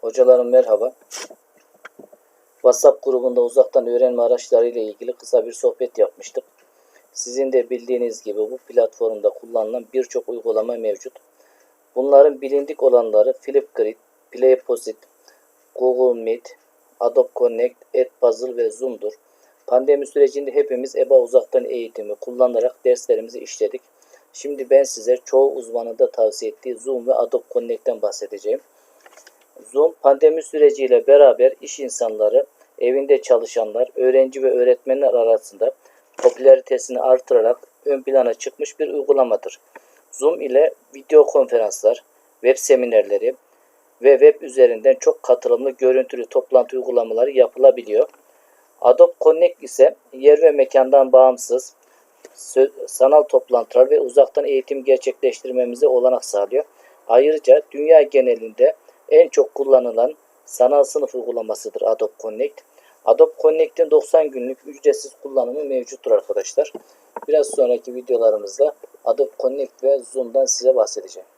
Hocalarım merhaba. WhatsApp grubunda uzaktan öğrenme araçları ile ilgili kısa bir sohbet yapmıştık. Sizin de bildiğiniz gibi bu platformda kullanılan birçok uygulama mevcut. Bunların bilindik olanları Flipgrid, Playposit, Google Meet, Adobe Connect, Edpuzzle ve Zoom'dur. Pandemi sürecinde hepimiz EBA uzaktan eğitimi kullanarak derslerimizi işledik. Şimdi ben size çoğu uzmanın da tavsiye ettiği Zoom ve Adobe Connect'ten bahsedeceğim. Zoom pandemi süreciyle beraber iş insanları, evinde çalışanlar, öğrenci ve öğretmenler arasında popülaritesini artırarak ön plana çıkmış bir uygulamadır. Zoom ile video konferanslar, web seminerleri ve web üzerinden çok katılımlı görüntülü toplantı uygulamaları yapılabiliyor. Adobe Connect ise yer ve mekandan bağımsız sanal toplantılar ve uzaktan eğitim gerçekleştirmemize olanak sağlıyor. Ayrıca dünya genelinde en çok kullanılan sanal sınıf uygulamasıdır Adobe Connect. Adobe Connect'in 90 günlük ücretsiz kullanımı mevcuttur arkadaşlar. Biraz sonraki videolarımızda Adobe Connect ve Zoom'dan size bahsedeceğim.